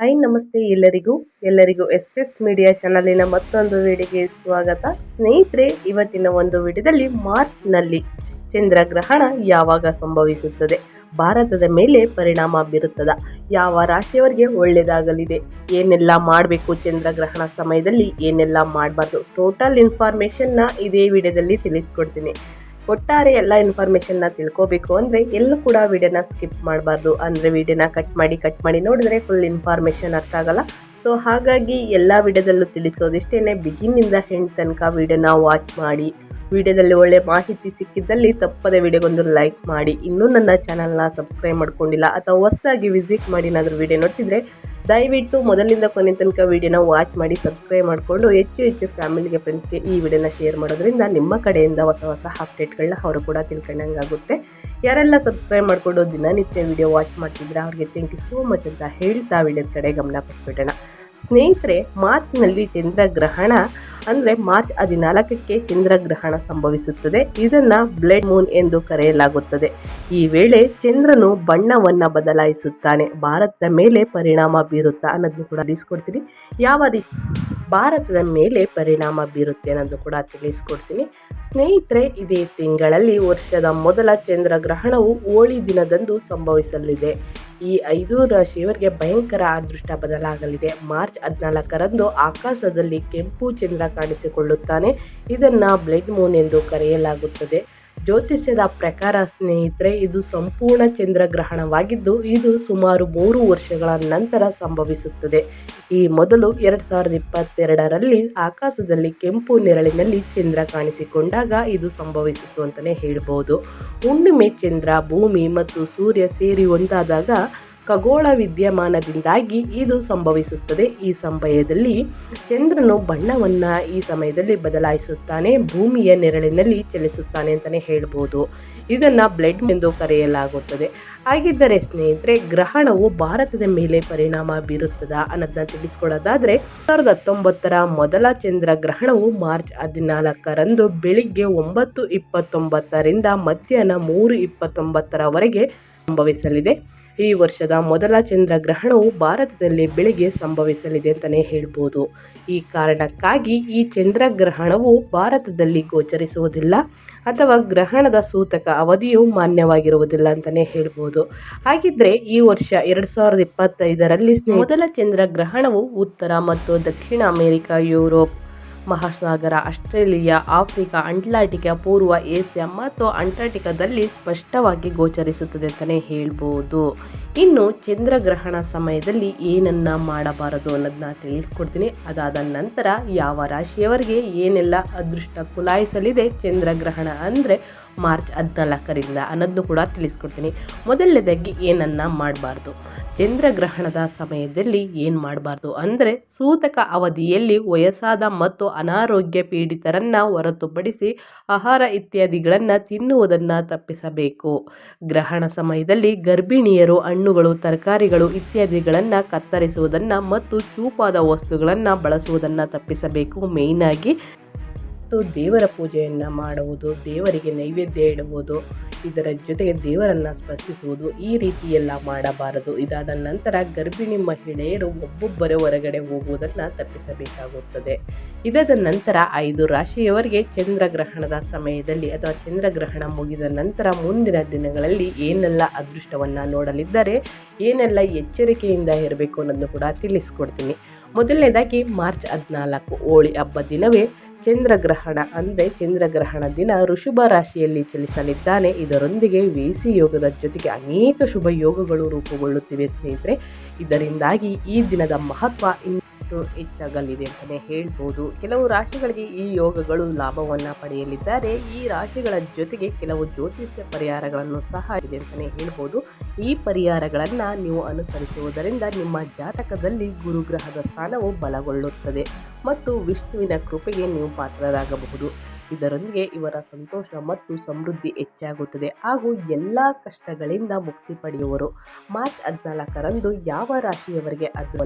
Hi ನಮಸ್ತೆ ಎಲ್ಲರಿಗೂ ಎಲ್ಲರಿಗೂ ಎಸ್ ಮೀಡಿಯಾ ಚಾನಲಿನ ಮತ್ತೊಂದು ವಿಡಿಯೋಗೆ ಸ್ವಾಗತ. ಸ್ನೇಹಿತರೆ, ಇವತ್ತಿನ ಒಂದು ವಿಡಿಯೋದಲ್ಲಿ ಮಾರ್ಚ್ನಲ್ಲಿ ಚಂದ್ರಗ್ರಹಣ ಯಾವಾಗ ಸಂಭವಿಸುತ್ತದೆ? ಭಾರತದ ಮೇಲೆ ಪರಿಣಾಮ ಬೀರುತ್ತದ? ಯಾವ ರಾಶಿಯವರಿಗೆ ಒಳ್ಳೆಯದಾಗಲಿದೆ? ಏನೆಲ್ಲ ಮಾಡಬೇಕು ಚಂದ್ರಗ್ರಹಣ ಸಮಯದಲ್ಲಿ? ಏನೆಲ್ಲ ಮಾಡಬಾರ್ದು? ಟೋಟಲ್ ಇನ್ಫಾರ್ಮೇಷನ್ನ ಇದೇ ವಿಡಿಯೋದಲ್ಲಿ ತಿಳಿಸ್ಕೊಡ್ತೀನಿ. ಒಟ್ಟಾರೆ ಎಲ್ಲ ಇನ್ಫಾರ್ಮೇಷನ್ನ ತಿಳ್ಕೋಬೇಕು ಅಂದರೆ ಎಲ್ಲೂ ಕೂಡ ವಿಡಿಯೋನ ಸ್ಕಿಪ್ ಮಾಡಬಾರ್ದು. ಅಂದರೆ ವಿಡಿಯೋನ ಕಟ್ ಮಾಡಿ ಕಟ್ ಮಾಡಿ ನೋಡಿದ್ರೆ ಫುಲ್ ಇನ್ಫಾರ್ಮೇಷನ್ ಅರ್ಥ ಆಗಲ್ಲ. ಸೊ ಹಾಗಾಗಿ ಎಲ್ಲ ವಿಡಿಯೋದಲ್ಲೂ ತಿಳಿಸೋದಿಷ್ಟೇ ಬಿಗಿನಿಂದ ಹೆಂಡ್ ತನಕ ವಿಡಿಯೋನ ವಾಚ್ ಮಾಡಿ. ವಿಡಿಯೋದಲ್ಲಿ ಒಳ್ಳೆ ಮಾಹಿತಿ ಸಿಕ್ಕಿದ್ದಲ್ಲಿ ತಪ್ಪದೆ ವಿಡಿಯೋಗೊಂದು ಲೈಕ್ ಮಾಡಿ. ಇನ್ನೂ ನನ್ನ ಚಾನಲ್ನ ಸಬ್ಸ್ಕ್ರೈಬ್ ಮಾಡ್ಕೊಂಡಿಲ್ಲ ಅಥವಾ ಹೊಸದಾಗಿ ವಿಸಿಟ್ ಮಾಡಿ ಏನಾದರೂ ವಿಡಿಯೋ ನೋಡ್ತಿದ್ರೆ ದಯವಿಟ್ಟು ಮೊದಲಿಂದ ಕೊನೆ ತನಕ ವಿಡಿಯೋನ ವಾಚ್ ಮಾಡಿ ಸಬ್ಸ್ಕ್ರೈಬ್ ಮಾಡಿಕೊಂಡು ಹೆಚ್ಚು ಹೆಚ್ಚು ಫ್ಯಾಮಿಲಿಗೆ ಫ್ರೆಂಡ್ಸ್ಗೆ ಈ ವಿಡಿಯೋನ ಶೇರ್ ಮಾಡೋದ್ರಿಂದ ನಿಮ್ಮ ಕಡೆಯಿಂದ ಹೊಸ ಹೊಸ ಅಪ್ಡೇಟ್ಗಳನ್ನ ಅವರು ಕೂಡ ತಿಳ್ಕೊಂಡಂಗಾಗುತ್ತೆ. ಯಾರೆಲ್ಲ ಸಬ್ಸ್ಕ್ರೈಬ್ ಮಾಡಿಕೊಂಡು ದಿನನಿತ್ಯ ವಿಡಿಯೋ ವಾಚ್ ಮಾಡ್ತಿದ್ರೆ ಅವ್ರಿಗೆ ಥ್ಯಾಂಕ್ ಯು ಸೋ ಮಚ್ ಅಂತ ಹೇಳ್ತಾ ವಿಡಿಯೋದ ಕಡೆ ಗಮನ ಕೊಟ್ಬಿಡೋಣ. ಸ್ನೇಹಿತರೆ, ಮಾರ್ಚ್ನಲ್ಲಿ ಚಂದ್ರಗ್ರಹಣ, ಅಂದರೆ ಮಾರ್ಚ್ ಹದಿನಾಲ್ಕಕ್ಕೆ ಚಂದ್ರಗ್ರಹಣ ಸಂಭವಿಸುತ್ತದೆ. ಇದನ್ನು ಬ್ಲಡ್ ಮೂನ್ ಎಂದು ಕರೆಯಲಾಗುತ್ತದೆ. ಈ ವೇಳೆ ಚಂದ್ರನು ಬಣ್ಣವನ್ನು ಬದಲಾಯಿಸುತ್ತಾನೆ. ಭಾರತದ ಮೇಲೆ ಪರಿಣಾಮ ಬೀರುತ್ತಾ ಅನ್ನೋದನ್ನು ಕೂಡ ತಿಳಿಸ್ಕೊಡ್ತೀನಿ. ಯಾವ ರೀತಿ ಭಾರತದ ಮೇಲೆ ಪರಿಣಾಮ ಬೀರುತ್ತೆ ಅನ್ನೋದು ಕೂಡ ತಿಳಿಸ್ಕೊಡ್ತೀನಿ. ಸ್ನೇಹಿತರೆ, ಇದೇ ತಿಂಗಳಲ್ಲಿ ವರ್ಷದ ಮೊದಲ ಚಂದ್ರಗ್ರಹಣವು ಹೋಳಿ ದಿನದಂದು ಸಂಭವಿಸಲಿದೆ. ಈ ಐದು ರಾಶಿಯವರಿಗೆ ಭಯಂಕರ ಅದೃಷ್ಟ ಬದಲಾಗಲಿದೆ. ಮಾರ್ಚ್ ಹದಿನಾಲ್ಕರಂದು ಆಕಾಶದಲ್ಲಿ ಕೆಂಪು ಚಂದ್ರ ಕಾಣಿಸಿಕೊಳ್ಳುತ್ತಾನೆ. ಇದನ್ನು ಬ್ಲಡ್ ಮೂನ್ ಎಂದು ಕರೆಯಲಾಗುತ್ತದೆ. ಜ್ಯೋತಿಷ್ಯದ ಪ್ರಕಾರ ಸ್ನೇಹಿತರೆ, ಇದು ಸಂಪೂರ್ಣ ಚಂದ್ರಗ್ರಹಣವಾಗಿದ್ದು, ಇದು ಸುಮಾರು ಮೂರು ವರ್ಷಗಳ ನಂತರ ಸಂಭವಿಸುತ್ತದೆ. ಈ ಮೊದಲು ಎರಡು ಸಾವಿರದ ಇಪ್ಪತ್ತೆರಡರಲ್ಲಿ ಆಕಾಶದಲ್ಲಿ ಕೆಂಪು ನೆರಳಿನಲ್ಲಿ ಚಂದ್ರ ಕಾಣಿಸಿಕೊಂಡಾಗ ಇದು ಸಂಭವಿಸಿತು ಅಂತಲೇ ಹೇಳ್ಬೋದು. ಹುಣ್ಣಿಮೆ ಚಂದ್ರ ಭೂಮಿ ಮತ್ತು ಸೂರ್ಯ ಸೇರಿ ಒಂದಾದಾಗ ಖಗೋಳ ವಿದ್ಯಮಾನದಿಂದಾಗಿ ಇದು ಸಂಭವಿಸುತ್ತದೆ. ಈ ಸಮಯದಲ್ಲಿ ಚಂದ್ರನು ಬಣ್ಣವನ್ನು ಈ ಸಮಯದಲ್ಲಿ ಬದಲಾಯಿಸುತ್ತಾನೆ, ಭೂಮಿಯ ನೆರಳಿನಲ್ಲಿ ಚಲಿಸುತ್ತಾನೆ ಅಂತಲೇ ಹೇಳ್ಬೋದು. ಇದನ್ನು ಬ್ಲಡ್ ಎಂದು ಕರೆಯಲಾಗುತ್ತದೆ. ಹಾಗಿದ್ದರೆ ಸ್ನೇಹಿತರೆ, ಗ್ರಹಣವು ಭಾರತದ ಮೇಲೆ ಪರಿಣಾಮ ಬೀರುತ್ತದ ಅನ್ನೋದನ್ನ ತಿಳಿಸ್ಕೊಳ್ಳೋದಾದರೆ, ಸಾವಿರದ ಹತ್ತೊಂಬತ್ತರ ಮೊದಲ ಚಂದ್ರ ಗ್ರಹಣವು ಮಾರ್ಚ್ ಹದಿನಾಲ್ಕರಂದು ಬೆಳಿಗ್ಗೆ ಒಂಬತ್ತು ಇಪ್ಪತ್ತೊಂಬತ್ತರಿಂದ ಮಧ್ಯಾಹ್ನ ಮೂರು ಇಪ್ಪತ್ತೊಂಬತ್ತರವರೆಗೆ ಸಂಭವಿಸಲಿದೆ. ಈ ವರ್ಷದ ಮೊದಲ ಚಂದ್ರಗ್ರಹಣವು ಭಾರತದಲ್ಲಿ ಬೆಳಿಗ್ಗೆ ಸಂಭವಿಸಲಿದೆ ಅಂತಲೇ ಹೇಳ್ಬೋದು. ಈ ಕಾರಣಕ್ಕಾಗಿ ಈ ಚಂದ್ರಗ್ರಹಣವು ಭಾರತದಲ್ಲಿ ಗೋಚರಿಸುವುದಿಲ್ಲ ಅಥವಾ ಗ್ರಹಣದ ಸೂತಕ ಅವಧಿಯು ಮಾನ್ಯವಾಗಿರುವುದಿಲ್ಲ ಅಂತಲೇ ಹೇಳ್ಬೋದು. ಹಾಗಿದ್ರೆ ಈ ವರ್ಷ ಎರಡು ಸಾವಿರದ ಇಪ್ಪತ್ತೈದರಲ್ಲಿ ಮೊದಲ ಚಂದ್ರಗ್ರಹಣವು ಉತ್ತರ ಮತ್ತು ದಕ್ಷಿಣ ಅಮೆರಿಕ, ಯುರೋಪ್ ಮಹಾಸಾಗರ, ಆಸ್ಟ್ರೇಲಿಯಾ, ಆಫ್ರಿಕಾ, ಅಂಟ್ಲಾಂಟಿಕಾ, ಪೂರ್ವ ಏಷ್ಯಾ ಮತ್ತು ಅಂಟಾರ್ಟಿಕಾದಲ್ಲಿ ಸ್ಪಷ್ಟವಾಗಿ ಗೋಚರಿಸುತ್ತದೆ ಅಂತಲೇ ಹೇಳ್ಬೋದು. ಇನ್ನು ಚಂದ್ರಗ್ರಹಣ ಸಮಯದಲ್ಲಿ ಏನನ್ನು ಮಾಡಬಾರದು ಅನ್ನೋದನ್ನ ತಿಳಿಸ್ಕೊಡ್ತೀನಿ. ಅದಾದ ನಂತರ ಯಾವ ರಾಶಿಯವರಿಗೆ ಏನೆಲ್ಲ ಅದೃಷ್ಟ ಕುಲಾಯಿಸಲಿದೆ ಚಂದ್ರಗ್ರಹಣ ಅಂದರೆ ಮಾರ್ಚ್ ಹದಿನಾಲ್ಕರಿಂದ ಅನ್ನೋದನ್ನು ಕೂಡ ತಿಳಿಸ್ಕೊಡ್ತೀನಿ. ಮೊದಲನೇದಾಗಿ ಏನನ್ನು ಮಾಡಬಾರ್ದು. ಚಂದ್ರಗ್ರಹಣದ ಸಮಯದಲ್ಲಿ ಏನು ಮಾಡಬಾರ್ದು ಅಂದರೆ ಸೂತಕ ಅವಧಿಯಲ್ಲಿ ವಯಸ್ಸಾದ ಮತ್ತು ಅನಾರೋಗ್ಯ ಪೀಡಿತರನ್ನು ಹೊರತುಪಡಿಸಿ ಆಹಾರ ಇತ್ಯಾದಿಗಳನ್ನು ತಿನ್ನುವುದನ್ನು ತಪ್ಪಿಸಬೇಕು. ಗ್ರಹಣ ಸಮಯದಲ್ಲಿ ಗರ್ಭಿಣಿಯರು ಹಣ್ಣುಗಳು, ತರಕಾರಿಗಳು ಇತ್ಯಾದಿಗಳನ್ನು ಕತ್ತರಿಸುವುದನ್ನು ಮತ್ತು ಚೂಪಾದ ವಸ್ತುಗಳನ್ನು ಬಳಸುವುದನ್ನು ತಪ್ಪಿಸಬೇಕು. ಮೇಯ್ನಾಗಿ ದೇವರ ಪೂಜೆಯನ್ನು ಮಾಡುವುದು, ದೇವರಿಗೆ ನೈವೇದ್ಯ ಇಡುವುದು ಇದರ ಜೊತೆಗೆ ದೇವರನ್ನು ಸ್ಪರ್ಶಿಸುವುದು ಈ ರೀತಿ ಎಲ್ಲ ಮಾಡಬಾರದು. ಇದಾದ ನಂತರ ಗರ್ಭಿಣಿ ಮಹಿಳೆಯರು ಒಬ್ಬೊಬ್ಬರೇ ಹೊರಗಡೆ ಹೋಗುವುದನ್ನು ತಪ್ಪಿಸಬೇಕಾಗುತ್ತದೆ. ಇದಾದ ನಂತರ ಐದು ರಾಶಿಯವರಿಗೆ ಚಂದ್ರಗ್ರಹಣದ ಸಮಯದಲ್ಲಿ ಅಥವಾ ಚಂದ್ರಗ್ರಹಣ ಮುಗಿದ ನಂತರ ಮುಂದಿನ ದಿನಗಳಲ್ಲಿ ಏನೆಲ್ಲ ಅದೃಷ್ಟವನ್ನು ನೋಡಲಿದ್ದಾರೆ ಏನೆಲ್ಲ ಎಚ್ಚರಿಕೆಯಿಂದ ಇರಬೇಕು ಅನ್ನೋದನ್ನು ಕೂಡ ತಿಳಿಸ್ಕೊಡ್ತೀನಿ. ಮೊದಲನೇದಾಗಿ ಮಾರ್ಚ್ ಹದಿನಾಲ್ಕು ಹೋಳಿ ಹಬ್ಬ ದಿನವೇ ಚಂದ್ರಗ್ರಹಣ, ಅಂದರೆ ಚಂದ್ರಗ್ರಹಣ ದಿನ ಋಷಭ ರಾಶಿಯಲ್ಲಿ ಚಲಿಸಲಿದ್ದಾನೆ. ಇದರೊಂದಿಗೆ ವೇಸಿ ಯೋಗದ ಜೊತೆಗೆ ಅನೇಕ ಶುಭ ಯೋಗಗಳು ರೂಪುಗೊಳ್ಳುತ್ತಿವೆ ಸ್ನೇಹಿತರೆ. ಇದರಿಂದಾಗಿ ಈ ದಿನದ ಮಹತ್ವ ಇನ್ನಷ್ಟು ಹೆಚ್ಚಾಗಲಿದೆ ಅಂತಲೇ ಹೇಳ್ಬೋದು. ಕೆಲವು ರಾಶಿಗಳಿಗೆ ಈ ಯೋಗಗಳು ಲಾಭವನ್ನು ಪಡೆಯಲಿದ್ದಾರೆ. ಈ ರಾಶಿಗಳ ಜೊತೆಗೆ ಕೆಲವು ಜ್ಯೋತಿಷ್ಯ ಪರಿಹಾರಗಳನ್ನು ಸಹ ಇದೆ ಅಂತಲೇ ಹೇಳ್ಬೋದು. ಈ ಪರಿಹಾರಗಳನ್ನು ನೀವು ಅನುಸರಿಸುವುದರಿಂದ ನಿಮ್ಮ ಜಾತಕದಲ್ಲಿ ಗುರುಗ್ರಹದ ಸ್ಥಾನವು ಬಲಗೊಳ್ಳುತ್ತದೆ ಮತ್ತು ವಿಷ್ಣುವಿನ ಕೃಪೆಗೆ ನೀವು ಪಾತ್ರರಾಗಬಹುದು. ಇದರೊಂದಿಗೆ ಇವರ ಸಂತೋಷ ಮತ್ತು ಸಮೃದ್ಧಿ ಹೆಚ್ಚಾಗುತ್ತದೆ ಹಾಗೂ ಎಲ್ಲ ಕಷ್ಟಗಳಿಂದ ಮುಕ್ತಿ ಪಡೆಯುವರು. ಮಾರ್ಚ್ ಹದಿನಾಲ್ಕರಂದು ಯಾವ ರಾಶಿಯವರಿಗೆ ಅದು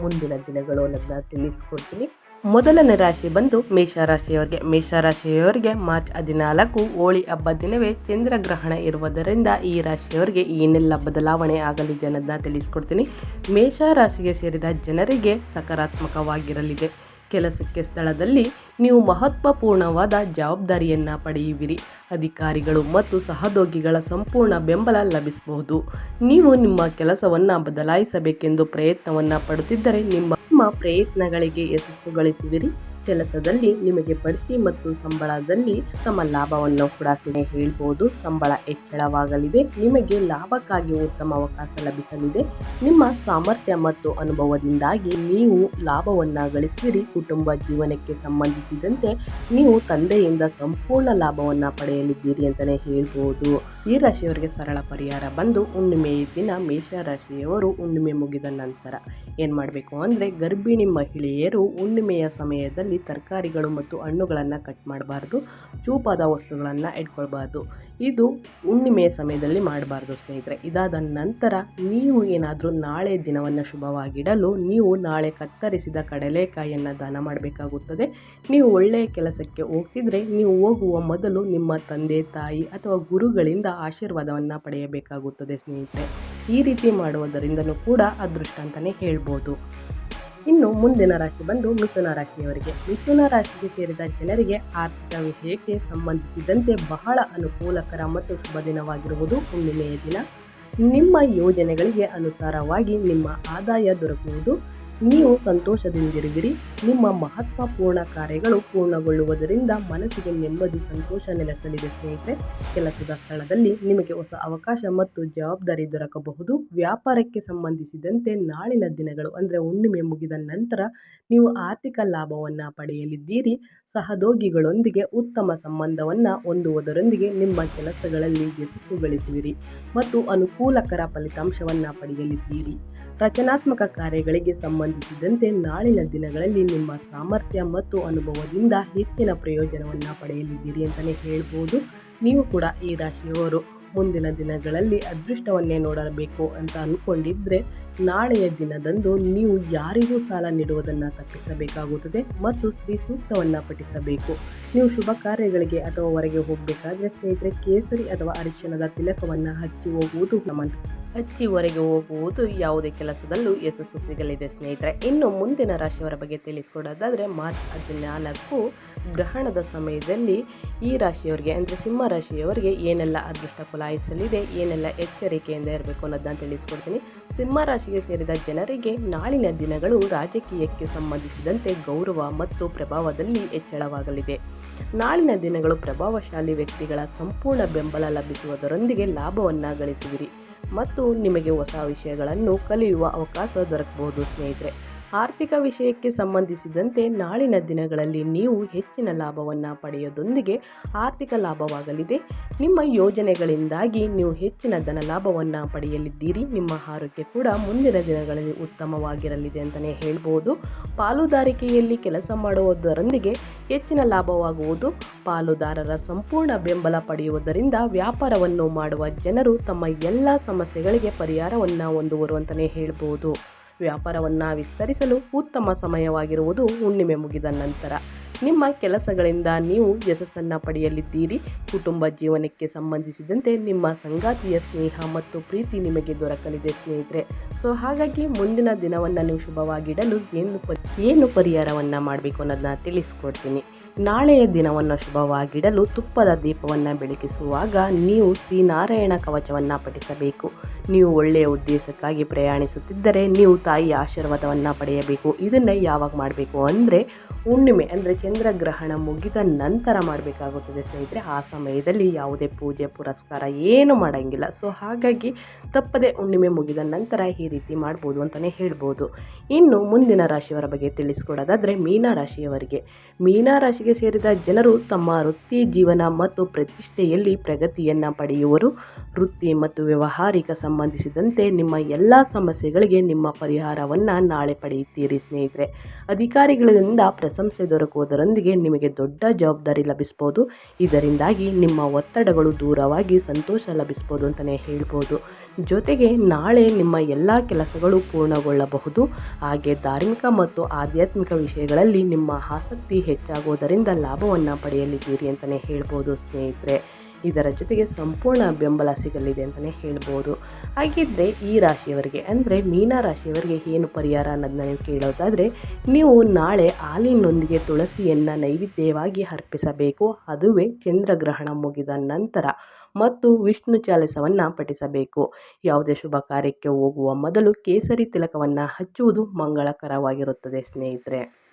ಮುಂದಿನ ದಿನಗಳು ಅನ್ನೋದನ್ನ ತಿಳಿಸ್ಕೊಡ್ತೀನಿ. ಮೊದಲನೇ ರಾಶಿ ಬಂದು ಮೇಷರಾಶಿಯವರಿಗೆ. ಮೇಷರಾಶಿಯವರಿಗೆ ಮಾರ್ಚ್ ಹದಿನಾಲ್ಕು ಹೋಳಿ ಹಬ್ಬ ದಿನವೇ ಚಂದ್ರಗ್ರಹಣ ಇರುವುದರಿಂದ ಈ ರಾಶಿಯವರಿಗೆ ಏನೆಲ್ಲ ಬದಲಾವಣೆ ಆಗಲಿದೆ ಅನ್ನೋದನ್ನ ತಿಳಿಸ್ಕೊಡ್ತೀನಿ. ಮೇಷರಾಶಿಗೆ ಸೇರಿದ ಜನರಿಗೆ ಸಕಾರಾತ್ಮಕವಾಗಿರಲಿದೆ. ಕೆಲಸಕ್ಕೆ ಸ್ಥಳದಲ್ಲಿ ನೀವು ಮಹತ್ವಪೂರ್ಣವಾದ ಜವಾಬ್ದಾರಿಯನ್ನು ಪಡೆಯುವಿರಿ. ಅಧಿಕಾರಿಗಳು ಮತ್ತು ಸಹದೋಗಿಗಳ ಸಂಪೂರ್ಣ ಬೆಂಬಲ ಲಭಿಸಬಹುದು. ನೀವು ನಿಮ್ಮ ಕೆಲಸವನ್ನು ಬದಲಾಯಿಸಬೇಕೆಂದು ಪ್ರಯತ್ನವನ್ನು ಪಡುತ್ತಿದ್ದರೆ ನಿಮ್ಮ ನಿಮ್ಮ ಪ್ರಯತ್ನಗಳಿಗೆ ಯಶಸ್ಸು ಗಳಿಸುವಿರಿ. ಕೆಲಸದಲ್ಲಿ ನಿಮಗೆ ಬಡ್ತಿ ಮತ್ತು ಸಂಬಳದಲ್ಲಿ ತಮ್ಮ ಲಾಭವನ್ನು ಕೂಡ ಹೇಳ್ಬೋದು. ಸಂಬಳ ಹೆಚ್ಚಳವಾಗಲಿದೆ. ನಿಮಗೆ ಲಾಭಕ್ಕಾಗಿ ಉತ್ತಮ ಅವಕಾಶ ಲಭಿಸಲಿದೆ. ನಿಮ್ಮ ಸಾಮರ್ಥ್ಯ ಮತ್ತು ಅನುಭವದಿಂದಾಗಿ ನೀವು ಲಾಭವನ್ನು ಗಳಿಸುವಿರಿ ಕುಟುಂಬ ಜೀವನಕ್ಕೆ ಸಂಬಂಧಿಸಿದಂತೆ ನೀವು ತಂದೆಯಿಂದ ಸಂಪೂರ್ಣ ಲಾಭವನ್ನು ಪಡೆಯಲಿದ್ದೀರಿ ಅಂತಲೇ ಹೇಳ್ಬೋದು. ಈ ರಾಶಿಯವರಿಗೆ ಸರಳ ಪರಿಹಾರ ಬಂದು ಹುಣ್ಣಿಮೆಯ ದಿನ ಮೇಷ ರಾಶಿಯವರು ಹುಣ್ಣಿಮೆ ಮುಗಿದ ನಂತರ ಏನು ಮಾಡಬೇಕು ಅಂದರೆ ಗರ್ಭಿಣಿ ಮಹಿಳೆಯರು ಹುಣ್ಣಿಮೆಯ ಸಮಯದಲ್ಲಿ ತರಕಾರಿಗಳು ಮತ್ತು ಹಣ್ಣುಗಳನ್ನು ಕಟ್ ಮಾಡಬಾರ್ದು, ಚೂಪಾದ ವಸ್ತುಗಳನ್ನು ಇಟ್ಕೊಳ್ಬಾರ್ದು ಇದು ಹುಣ್ಣಿಮೆಯ ಸಮಯದಲ್ಲಿ ಮಾಡಬಾರ್ದು ಸ್ನೇಹಿತರೆ. ಇದಾದ ನಂತರ ನೀವು ಏನಾದರೂ ನಾಳೆ ದಿನವನ್ನು ಶುಭವಾಗಿಡಲು ನೀವು ನಾಳೆ ಕತ್ತರಿಸಿದ ಕಡಲೆಕಾಯಿಯನ್ನು ದಾನ ಮಾಡಬೇಕಾಗುತ್ತದೆ. ನೀವು ಒಳ್ಳೆಯ ಕೆಲಸಕ್ಕೆ ಹೋಗ್ತಿದ್ರೆ ನೀವು ಹೋಗುವ ಮೊದಲು ನಿಮ್ಮ ತಂದೆ, ತಾಯಿ ಅಥವಾ ಗುರುಗಳಿಂದ ಆಶೀರ್ವಾದವನ್ನು ಪಡೆಯಬೇಕಾಗುತ್ತದೆ ಸ್ನೇಹಿತರೆ. ಈ ರೀತಿ ಮಾಡುವುದರಿಂದನೂ ಕೂಡ ಅದೃಷ್ಟ ಅಂತಲೇ ಹೇಳ್ಬೋದು. ಇನ್ನು ಮುಂದಿನ ರಾಶಿ ಬಂದು ಮಿಥುನ ರಾಶಿಯವರಿಗೆ. ಮಿಥುನ ರಾಶಿಗೆ ಸೇರಿದ ಜನರಿಗೆ ಆರ್ಥಿಕ ವಿಷಯಕ್ಕೆ ಸಂಬಂಧಿಸಿದಂತೆ ಬಹಳ ಅನುಕೂಲಕರ ಮತ್ತು ಶುಭ ದಿನವಾಗಿರುವುದು ಹುಣ್ಣಿಮೆಯ ದಿನ. ನಿಮ್ಮ ಯೋಜನೆಗಳಿಗೆ ಅನುಸಾರವಾಗಿ ನಿಮ್ಮ ಆದಾಯ ದೊರಕುವುದು ನೀವು ಸಂತೋಷದಿಂದಿರುವಿರಿ. ನಿಮ್ಮ ಮಹತ್ವಪೂರ್ಣ ಕಾರ್ಯಗಳು ಪೂರ್ಣಗೊಳ್ಳುವುದರಿಂದ ಮನಸ್ಸಿಗೆ ನೆಮ್ಮದಿ, ಸಂತೋಷ ನೆಲೆಸಲಿದೆ ಸ್ನೇಹಿತರೆ. ಕೆಲಸದ ಸ್ಥಳದಲ್ಲಿ ನಿಮಗೆ ಹೊಸ ಅವಕಾಶ ಮತ್ತು ಜವಾಬ್ದಾರಿ ದೊರಕಬಹುದು. ವ್ಯಾಪಾರಕ್ಕೆ ಸಂಬಂಧಿಸಿದಂತೆ ನಾಳಿನ ದಿನಗಳು ಅಂದರೆ ಹುಣ್ಣಿಮೆ ಮುಗಿದ ನಂತರ ನೀವು ಆರ್ಥಿಕ ಲಾಭವನ್ನು ಪಡೆಯಲಿದ್ದೀರಿ. ಸಹೋದ್ಯೋಗಿಗಳೊಂದಿಗೆ ಉತ್ತಮ ಸಂಬಂಧವನ್ನು ಹೊಂದುವುದರೊಂದಿಗೆ ನಿಮ್ಮ ಕೆಲಸಗಳಲ್ಲಿ ಯಶಸ್ಸು ಗಳಿಸುವಿರಿ ಮತ್ತು ಅನುಕೂಲಕರ ಫಲಿತಾಂಶವನ್ನು ಪಡೆಯಲಿದ್ದೀರಿ. ರಚನಾತ್ಮಕ ಕಾರ್ಯಗಳಿಗೆ ಸಂಬಂಧಿಸಿದಂತೆ ನಾಳಿನ ದಿನಗಳಲ್ಲಿ ನಿಮ್ಮ ಸಾಮರ್ಥ್ಯ ಮತ್ತು ಅನುಭವದಿಂದ ಹೆಚ್ಚಿನ ಪ್ರಯೋಜನವನ್ನು ಪಡೆಯಲಿದ್ದೀರಿ ಅಂತಲೇ ಹೇಳ್ಬೋದು. ನೀವು ಕೂಡ ಈ ರಾಶಿಯವರು ಮುಂದಿನ ದಿನಗಳಲ್ಲಿ ಅದೃಷ್ಟವನ್ನೇ ನೋಡಬೇಕು ಅಂತ ಅಂದ್ಕೊಂಡಿದ್ದರೆ ನಾಳೆಯ ದಿನದಂದು ನೀವು ಯಾರಿಗೂ ಸಾಲ ನೀಡುವುದನ್ನು ತಪ್ಪಿಸಬೇಕಾಗುತ್ತದೆ ಮತ್ತು ಶ್ರೀ ಸೂಕ್ತವನ್ನು ಪಠಿಸಬೇಕು. ನೀವು ಶುಭ ಕಾರ್ಯಗಳಿಗೆ ಅಥವಾ ಹೊರಗೆ ಹೋಗಬೇಕಾದ್ರೆ ಸ್ನೇಹಿತರೆ ಕೇಸರಿ ಅಥವಾ ಅರಿಶಿಣದ ತಿಲಕವನ್ನು ಹಚ್ಚಿ ಹೋಗುವುದು ನಮ್ಮ ಹಚ್ಚಿ ಹೊರಗೆ ಹೋಗುವುದು ಯಾವುದೇ ಕೆಲಸದಲ್ಲೂ ಯಶಸ್ಸು ಸಿಗಲಿದೆ ಸ್ನೇಹಿತರೆ. ಇನ್ನು ಮುಂದಿನ ರಾಶಿಯವರ ಬಗ್ಗೆ ತಿಳಿಸ್ಕೊಡೋದಾದರೆ ಮಾರ್ಚ್ ಹದಿನಾಲ್ಕು ಗ್ರಹಣದ ಸಮಯದಲ್ಲಿ ಈ ರಾಶಿಯವರಿಗೆ ಅಂದರೆ ಸಿಂಹ ರಾಶಿಯವರಿಗೆ ಏನೆಲ್ಲ ಅದೃಷ್ಟ ಕುಲಾಯಿಸಲಿದೆ ಏನೆಲ್ಲ ಎಚ್ಚರಿಕೆಯಿಂದ ಇರಬೇಕು ಅನ್ನೋದನ್ನ ತಿಳಿಸ್ಕೊಡ್ತೀನಿ. ಸಿಂಹ ರಾಶಿಗೆ ಸೇರಿದ ಜನರಿಗೆ ನಾಳಿನ ದಿನಗಳು ರಾಜಕೀಯಕ್ಕೆ ಸಂಬಂಧಿಸಿದಂತೆ ಗೌರವ ಮತ್ತು ಪ್ರಭಾವದಲ್ಲಿ ಹೆಚ್ಚಳವಾಗಲಿದೆ. ನಾಳಿನ ದಿನಗಳು ಪ್ರಭಾವಶಾಲಿ ವ್ಯಕ್ತಿಗಳ ಸಂಪೂರ್ಣ ಬೆಂಬಲ ಲಭಿಸುವುದರೊಂದಿಗೆ ಲಾಭವನ್ನು ಗಳಿಸುವಿರಿ ಮತ್ತು ನಿಮಗೆ ಹೊಸ ವಿಷಯಗಳನ್ನು ಕಲಿಯುವ ಅವಕಾಶ ದೊರಕಬಹುದು ಸ್ನೇಹಿತರೆ. ಆರ್ಥಿಕ ವಿಷಯಕ್ಕೆ ಸಂಬಂಧಿಸಿದಂತೆ ನಾಳಿನ ದಿನಗಳಲ್ಲಿ ನೀವು ಹೆಚ್ಚಿನ ಲಾಭವನ್ನು ಪಡೆಯೋದೊಂದಿಗೆ ಆರ್ಥಿಕ ಲಾಭವಾಗಲಿದೆ. ನಿಮ್ಮ ಯೋಜನೆಗಳಿಂದಾಗಿ ನೀವು ಹೆಚ್ಚಿನ ಧನ ಲಾಭವನ್ನು ಪಡೆಯಲಿದ್ದೀರಿ. ನಿಮ್ಮ ಆರೋಗ್ಯ ಕೂಡ ಮುಂದಿನ ದಿನಗಳಲ್ಲಿ ಉತ್ತಮವಾಗಿರಲಿದೆ ಅಂತಲೇ ಹೇಳ್ಬೋದು. ಪಾಲುದಾರಿಕೆಯಲ್ಲಿ ಕೆಲಸ ಮಾಡುವುದರೊಂದಿಗೆ ಹೆಚ್ಚಿನ ಲಾಭವಾಗುವುದು. ಪಾಲುದಾರರ ಸಂಪೂರ್ಣ ಬೆಂಬಲ ಪಡೆಯುವುದರಿಂದ ವ್ಯಾಪಾರವನ್ನು ಮಾಡುವ ಜನರು ತಮ್ಮ ಎಲ್ಲ ಸಮಸ್ಯೆಗಳಿಗೆ ಪರಿಹಾರವನ್ನು ಹೊಂದುವರು ಅಂತಲೇ ಹೇಳ್ಬೋದು. ವ್ಯಾಪಾರವನ್ನು ವಿಸ್ತರಿಸಲು ಉತ್ತಮ ಸಮಯವಾಗಿರುವುದು ಹುಣ್ಣಿಮೆ ಮುಗಿದ ನಂತರ. ನಿಮ್ಮ ಕೆಲಸಗಳಿಂದ ನೀವು ಯಶಸ್ಸನ್ನು ಪಡೆಯಲಿದ್ದೀರಿ. ಕುಟುಂಬ ಜೀವನಕ್ಕೆ ಸಂಬಂಧಿಸಿದಂತೆ ನಿಮ್ಮ ಸಂಗಾತಿಯ ಸ್ನೇಹ ಮತ್ತು ಪ್ರೀತಿ ನಿಮಗೆ ದೊರಕಲಿದೆ ಸ್ನೇಹಿತರೆ. ಸೊ ಹಾಗಾಗಿ ಮುಂದಿನ ದಿನವನ್ನು ನೀವು ಶುಭವಾಗಿಡಲು ಏನು ಏನು ಪರಿಹಾರವನ್ನು ಮಾಡಬೇಕು ಅನ್ನೋದನ್ನ ತಿಳಿಸ್ಕೊಡ್ತೀನಿ. ನಾಳೆಯ ದಿನವನ್ನು ಶುಭವಾಗಿಡಲು ತುಪ್ಪದ ದೀಪವನ್ನು ಬೆಳಗಿಸುವಾಗ ನೀವು ಶ್ರೀನಾರಾಯಣ ಕವಚವನ್ನು ಪಠಿಸಬೇಕು. ನೀವು ಒಳ್ಳೆಯ ಉದ್ದೇಶಕ್ಕಾಗಿ ಪ್ರಯಾಣಿಸುತ್ತಿದ್ದರೆ ನೀವು ತಾಯಿಯ ಆಶೀರ್ವಾದವನ್ನು ಪಡೆಯಬೇಕು. ಇದನ್ನು ಯಾವಾಗ ಮಾಡಬೇಕು ಅಂದರೆ ಹುಣ್ಣಿಮೆ, ಅಂದರೆ ಚಂದ್ರಗ್ರಹಣ ಮುಗಿದ ನಂತರ ಮಾಡಬೇಕಾಗುತ್ತದೆ ಸ್ನೇಹಿತರೆ. ಆ ಸಮಯದಲ್ಲಿ ಯಾವುದೇ ಪೂಜೆ, ಪುರಸ್ಕಾರ ಏನು ಮಾಡೋಂಗಿಲ್ಲ. ಸೊ ಹಾಗಾಗಿ ತಪ್ಪದೆ ಹುಣ್ಣಿಮೆ ಮುಗಿದ ನಂತರ ಈ ರೀತಿ ಮಾಡ್ಬೋದು ಅಂತಲೇ ಹೇಳ್ಬೋದು. ಇನ್ನು ಮುಂದಿನ ರಾಶಿಯವರ ಬಗ್ಗೆ ತಿಳಿಸ್ಕೊಡೋದಾದರೆ ಮೀನ ರಾಶಿಯವರಿಗೆ ಮೀನ ಸೇರಿದ ಜನರು ತಮ್ಮ ವೃತ್ತಿ ಜೀವನ ಮತ್ತು ಪ್ರತಿಷ್ಠೆಯಲ್ಲಿ ಪ್ರಗತಿಯನ್ನು ಪಡೆಯುವರು. ವೃತ್ತಿ ಮತ್ತು ವ್ಯವಹಾರಿಕ ಸಂಬಂಧಿಸಿದಂತೆ ನಿಮ್ಮ ಎಲ್ಲ ಸಮಸ್ಯೆಗಳಿಗೆ ನಿಮ್ಮ ಪರಿಹಾರವನ್ನು ನಾಳೆ ಪಡೆಯುತ್ತೀರಿ ಸ್ನೇಹಿತರೆ. ಅಧಿಕಾರಿಗಳಿಂದ ಪ್ರಶಂಸೆ ದೊರಕುವುದರೊಂದಿಗೆ ನಿಮಗೆ ದೊಡ್ಡ ಜವಾಬ್ದಾರಿ ಲಭಿಸ್ಬೋದು ಇದರಿಂದಾಗಿ ನಿಮ್ಮ ಒತ್ತಡಗಳು ದೂರವಾಗಿ ಸಂತೋಷ ಲಭಿಸ್ಬೋದು ಅಂತಲೇ ಹೇಳ್ಬೋದು. ಜೊತೆಗೆ ನಾಳೆ ನಿಮ್ಮ ಎಲ್ಲ ಕೆಲಸಗಳು ಪೂರ್ಣಗೊಳ್ಳಬಹುದು. ಹಾಗೆ ಧಾರ್ಮಿಕ ಮತ್ತು ಆಧ್ಯಾತ್ಮಿಕ ವಿಷಯಗಳಲ್ಲಿ ನಿಮ್ಮ ಆಸಕ್ತಿ ಹೆಚ್ಚಾಗುವುದರಿಂದ ಲಾಭವನ್ನು ಪಡೆಯಲಿದ್ದೀರಿ ಅಂತಲೇ ಹೇಳ್ಬೋದು ಸ್ನೇಹಿತರೆ. ಇದರ ಜೊತೆಗೆ ಸಂಪೂರ್ಣ ಬೆಂಬಲ ಸಿಗಲಿದೆ ಅಂತಲೇ ಹೇಳ್ಬೋದು. ಹಾಗಿದ್ದರೆ ಈ ರಾಶಿಯವರಿಗೆ ಅಂದರೆ ಮೀನ ರಾಶಿಯವರಿಗೆ ಏನು ಪರಿಹಾರ ಅನ್ನೋದನ್ನ ನೀವು ಕೇಳೋದಾದರೆ, ನೀವು ನಾಳೆ ಹಾಲಿನೊಂದಿಗೆ ತುಳಸಿಯನ್ನು ನೈವೇದ್ಯವಾಗಿ ಅರ್ಪಿಸಬೇಕು. ಅದುವೇ ಚಂದ್ರಗ್ರಹಣ ಮುಗಿದ ನಂತರ ಮತ್ತು ವಿಷ್ಣು ಚಾಲಿಸವನ್ನು ಪಠಿಸಬೇಕು. ಯಾವುದೇ ಶುಭ ಕಾರ್ಯಕ್ಕೆ ಹೋಗುವ ಮೊದಲು ಕೇಸರಿ ತಿಲಕವನ್ನು ಹಚ್ಚುವುದು ಮಂಗಳಕರವಾಗಿರುತ್ತದೆ, ಸ್ನೇಹಿತರೆ.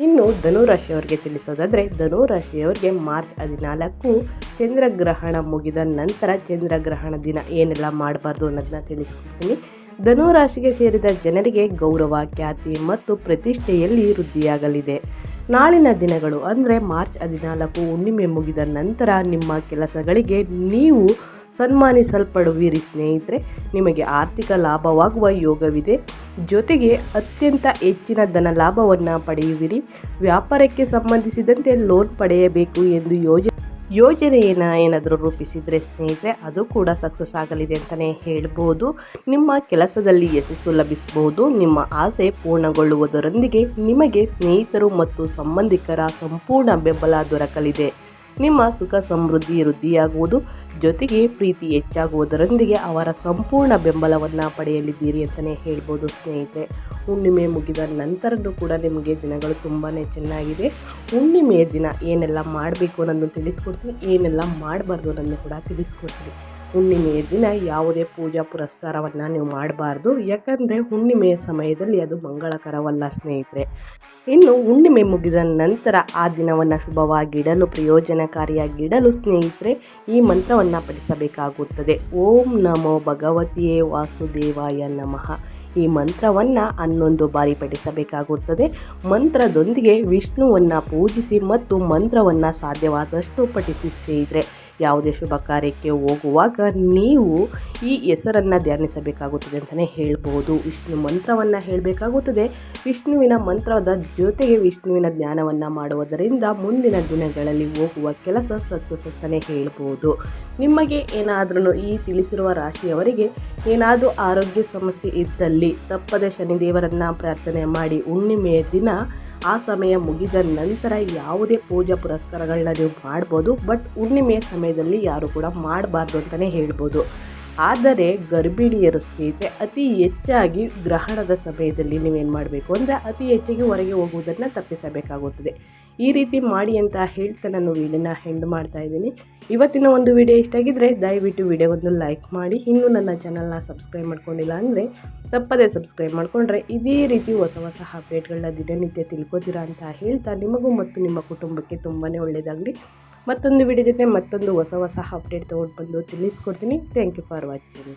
ಇನ್ನು ಧನುರಾಶಿಯವರಿಗೆ ತಿಳಿಸೋದಾದರೆ, ಧನುರಾಶಿಯವರಿಗೆ ಮಾರ್ಚ್ ಹದಿನಾಲ್ಕು ಚಂದ್ರಗ್ರಹಣ ಮುಗಿದ ನಂತರ ಚಂದ್ರಗ್ರಹಣ ದಿನ ಏನೆಲ್ಲ ಮಾಡಬಾರ್ದು ಅನ್ನೋದನ್ನ ತಿಳಿಸ್ಕೊಡ್ತೀನಿ. ಧನುರಾಶಿಗೆ ಸೇರಿದ ಜನರಿಗೆ ಗೌರವ, ಖ್ಯಾತಿ ಮತ್ತು ಪ್ರತಿಷ್ಠೆಯಲ್ಲಿ ವೃದ್ಧಿಯಾಗಲಿದೆ. ನಾಳಿನ ದಿನಗಳು ಅಂದರೆ ಮಾರ್ಚ್ ಹದಿನಾಲ್ಕು ಹುಣ್ಣಿಮೆ ಮುಗಿದ ನಂತರ ನಿಮ್ಮ ಕೆಲಸಗಳಿಗೆ ನೀವು ಸನ್ಮಾನಿಸಲ್ಪಡುವಿರಿ ಸ್ನೇಹಿತರೆ. ನಿಮಗೆ ಆರ್ಥಿಕ ಲಾಭವಾಗುವ ಯೋಗವಿದೆ. ಜೊತೆಗೆ ಅತ್ಯಂತ ಹೆಚ್ಚಿನ ಧನ ಲಾಭವನ್ನು ಪಡೆಯುವಿರಿ. ವ್ಯಾಪಾರಕ್ಕೆ ಸಂಬಂಧಿಸಿದಂತೆ ಲೋನ್ ಪಡೆಯಬೇಕು ಎಂದು ಯೋಜನೆ ಯೋಜನೆಯನ್ನು ಏನಾದರೂ ರೂಪಿಸಿದರೆ ಸ್ನೇಹಿತರೆ, ಅದು ಕೂಡ ಸಕ್ಸಸ್ ಆಗಲಿದೆ ಅಂತಲೇ ಹೇಳ್ಬೋದು. ನಿಮ್ಮ ಕೆಲಸದಲ್ಲಿ ಯಶಸ್ಸು ಲಭಿಸಬಹುದು ನಿಮ್ಮ ಆಸೆ ಪೂರ್ಣಗೊಳ್ಳುವುದರೊಂದಿಗೆ ನಿಮಗೆ ಸ್ನೇಹಿತರು ಮತ್ತು ಸಂಬಂಧಿಕರ ಸಂಪೂರ್ಣ ಬೆಂಬಲ ದೊರಕಲಿದೆ. ನಿಮ್ಮ ಸುಖ ಸಮೃದ್ಧಿ ವೃದ್ಧಿಯಾಗುವುದು, ಜೊತೆಗೆ ಪ್ರೀತಿ ಹೆಚ್ಚಾಗುವುದರೊಂದಿಗೆ ಅವರ ಸಂಪೂರ್ಣ ಬೆಂಬಲವನ್ನು ಪಡೆಯಲಿದ್ದೀರಿ ಅಂತಲೇ ಹೇಳ್ಬೋದು ಸ್ನೇಹಿತರೆ. ಹುಣ್ಣಿಮೆ ಮುಗಿದ ನಂತರನೂ ಕೂಡ ನಿಮಗೆ ದಿನಗಳು ತುಂಬಾ ಚೆನ್ನಾಗಿದೆ. ಹುಣ್ಣಿಮೆಯ ದಿನ ಏನೆಲ್ಲ ಮಾಡಬೇಕು ಅನ್ನೋದನ್ನು ತಿಳಿಸ್ಕೊಡ್ತೀನಿ, ಏನೆಲ್ಲ ಮಾಡಬಾರ್ದು ಅನ್ನೋದನ್ನು ಕೂಡ ತಿಳಿಸ್ಕೊಡ್ತೀನಿ. ಹುಣ್ಣಿಮೆಯ ದಿನ ಯಾವುದೇ ಪೂಜಾ ಪುರಸ್ಕಾರವನ್ನು ನೀವು ಮಾಡಬಾರ್ದು. ಯಾಕಂದರೆ ಹುಣ್ಣಿಮೆಯ ಸಮಯದಲ್ಲಿ ಅದು ಮಂಗಳಕರವಲ್ಲ ಸ್ನೇಹಿತರೆ. ಇನ್ನು ಹುಣ್ಣಿಮೆ ಮುಗಿದ ನಂತರ ಆ ದಿನವನ್ನು ಶುಭವಾಗಿಡಲು, ಪ್ರಯೋಜನಕಾರಿಯಾಗಿಡಲು ಸ್ನೇಹಿತರೆ ಈ ಮಂತ್ರವನ್ನು ಪಠಿಸಬೇಕಾಗುತ್ತದೆ. ಓಂ ನಮೋ ಭಗವತಿಯೇ ವಾಸುದೇವಾಯ ನಮಃ. ಈ ಮಂತ್ರವನ್ನು ಹನ್ನೊಂದು ಬಾರಿ ಪಠಿಸಬೇಕಾಗುತ್ತದೆ. ಮಂತ್ರದೊಂದಿಗೆ ವಿಷ್ಣುವನ್ನು ಪೂಜಿಸಿ ಮತ್ತು ಮಂತ್ರವನ್ನು ಸಾಧ್ಯವಾದಷ್ಟು ಪಠಿಸಿ ಸ್ನೇಹಿತರೆ. ಯಾವುದೇ ಶುಭ ಕಾರ್ಯಕ್ಕೆ ಹೋಗುವಾಗ ನೀವು ಈ ಹೆಸರನ್ನು ಧ್ಯಾನಿಸಬೇಕಾಗುತ್ತದೆ ಅಂತಲೇ ಹೇಳ್ಬೋದು. ವಿಷ್ಣು ಮಂತ್ರವನ್ನು ಹೇಳಬೇಕಾಗುತ್ತದೆ. ವಿಷ್ಣುವಿನ ಮಂತ್ರದ ಜೊತೆಗೆ ವಿಷ್ಣುವಿನ ಧ್ಯಾನವನ್ನು ಮಾಡುವುದರಿಂದ ಮುಂದಿನ ದಿನಗಳಲ್ಲಿ ಹೋಗುವ ಕೆಲಸ ಸಕ್ಸಸ್ ಅಂತಲೇ ಹೇಳ್ಬೋದು. ನಿಮಗೆ ಏನಾದರೂ ಈ ತಿಳಿಸಿರುವ ರಾಶಿಯವರಿಗೆ ಏನಾದರೂ ಆರೋಗ್ಯ ಸಮಸ್ಯೆ ಇದ್ದಲ್ಲಿ ತಪ್ಪದೆ ಶನಿದೇವರನ್ನು ಪ್ರಾರ್ಥನೆ ಮಾಡಿ ಹುಣ್ಣಿಮೆಯ ದಿನ ಆ ಸಮಯ ಮುಗಿದ ನಂತರ ಯಾವುದೇ ಪೂಜಾ ಪುರಸ್ಕಾರಗಳನ್ನ ನೀವು ಮಾಡ್ಬೋದು, ಬಟ್ ಹುಣ್ಣಿಮೆಯ ಸಮಯದಲ್ಲಿ ಯಾರು ಕೂಡ ಮಾಡಬಾರ್ದು ಅಂತಲೇ ಹೇಳ್ಬೋದು. ಆದರೆ ಗರ್ಭಿಣಿಯರು ಸ್ನೇಹಿತೆ ಅತಿ ಹೆಚ್ಚಾಗಿ ಗ್ರಹಣದ ಸಮಯದಲ್ಲಿ ನೀವೇನು ಮಾಡಬೇಕು ಅಂದರೆ ಅತಿ ಹೆಚ್ಚಾಗಿ ಹೊರಗೆ ಹೋಗುವುದನ್ನು ತಪ್ಪಿಸಬೇಕಾಗುತ್ತದೆ. ಈ ರೀತಿ ಮಾಡಿ ಅಂತ ಹೇಳ್ತಾ ನಾನು ವೀಡಿಯೋನ ಹೆಂಡ್ ಮಾಡ್ತಾ ಇದ್ದೀನಿ. ಇವತ್ತಿನ ಒಂದು ವಿಡಿಯೋ ಇಷ್ಟ ಆಗಿದ್ದರೆ ದಯವಿಟ್ಟು ವಿಡಿಯೋ ಒಂದು ಲೈಕ್ ಮಾಡಿ. ಇನ್ನೂ ನನ್ನ ಚಾನಲ್ನ ಸಬ್ಸ್ಕ್ರೈಬ್ ಮಾಡ್ಕೊಂಡಿಲ್ಲ ಅಂದರೆ ತಪ್ಪದೇ ಸಬ್ಸ್ಕ್ರೈಬ್ ಮಾಡಿಕೊಂಡ್ರೆ ಇದೇ ರೀತಿ ಹೊಸ ಹೊಸ ಅಪ್ಡೇಟ್ಗಳನ್ನ ದಿನನಿತ್ಯ ತಿಳ್ಕೊತೀರಾ ಅಂತ ಹೇಳ್ತಾ ನಿಮಗೂ ಮತ್ತು ನಿಮ್ಮ ಕುಟುಂಬಕ್ಕೆ ತುಂಬಾ ಒಳ್ಳೆಯದಾಗಲಿ ಮತ್ತೊಂದು ವಿಡಿಯೋ ಜೊತೆ ಮತ್ತೊಂದು ಹೊಸ ಹೊಸ ಅಪ್ಡೇಟ್ ತೊಗೊಂಡು ಬಂದು ತಿಳಿಸ್ಕೊಡ್ತೀನಿ. Thank you for watching